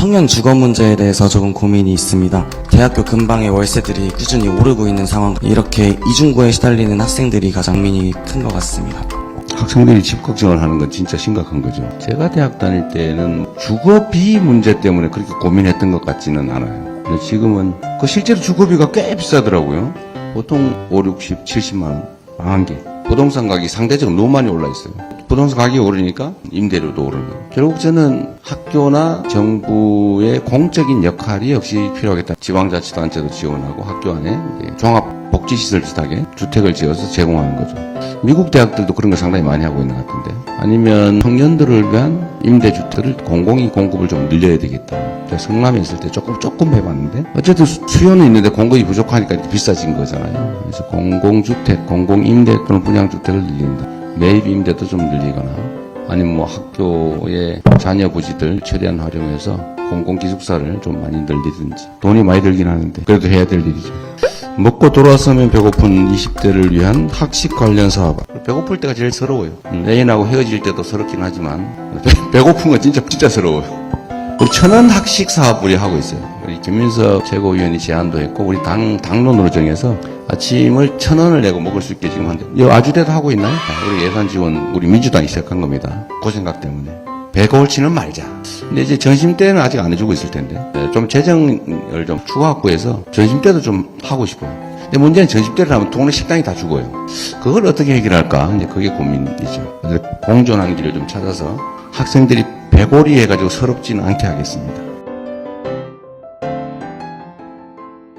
청년 주거 문제에 대해서 조금 고민이 있습니다. 대학교 근방의 월세들이 꾸준히 오르고 있는 상황, 이렇게 이중고에 시달리는 학생들이 가장 고민이 큰 것 같습니다. 학생들이 집 걱정을 하는 건 진짜 심각한 거죠. 제가 대학 다닐 때는 주거비 문제 때문에 그렇게 고민했던 것 같지는 않아요. 근데 지금은 그 실제로 주거비가 꽤 비싸더라고요. 보통 5, 60, 70만 원, 방한 개. 부동산 가격이 상대적으로 너무 많이 올라 있어요. 부동산 가격이 오르니까 임대료도 오르고. 결국 저는 학교나 정부의 공적인 역할이 역시 필요하겠다. 지방자치단체도 지원하고 학교 안에 종합복지시설 비슷하게 주택을 지어서 제공하는 거죠. 미국 대학들도 그런 걸 상당히 많이 하고 있는 것 같은데. 아니면 청년들을 위한 임대주택을 공공이 공급을 좀 늘려야 되겠다. 제가 성남에 있을 때 조금, 조금 해봤는데. 어쨌든 수- 수요는 있는데 공급이 부족하니까 비싸진 거잖아요. 그래서 공공주택, 공공임대 또는 분양주택을 늘린다. 매입 임대도 좀 늘리거나. 아니면 뭐 학교의 자녀 부지들 최대한 활용해서 공공기숙사를 좀 많이 늘리든지. 돈이 많이 들긴 하는데. 그래도 해야 될 일이죠. 먹고 돌아서면 배고픈 20대를 위한 학식 관련 사업. 배고플 때가 제일 서러워요. 음, 애인하고 헤어질 때도 서럽긴 하지만 배, 고픈건 진짜 진짜 서러워요. 우리 천연 학식 사업 우리 하고 있어요. 우리 김민석 최고위원이 제안도 했고 우리 당 당론으로 정해서 아침을 천 원을 내고 먹을 수 있게 지금 한데 이 아주대도 하고 있나요? 우리 예산 지원 우리 민주당이 시작한 겁니다. 그 생각 때문에 배고울지는 말자. 근데 이제 점심 때는 아직 안 해주고 있을 텐데 네, 좀 재정을 좀 추가하고 해서 점심 때도 좀 하고 싶어요. 근데 문제는 점심 때를 하면 동네 식당이 다 죽어요. 그걸 어떻게 해결할까? 이제 그게 고민이죠. 공존한 길을 좀 찾아서 학생들이 배고리 해가지고 서럽지는 않게 하겠습니다.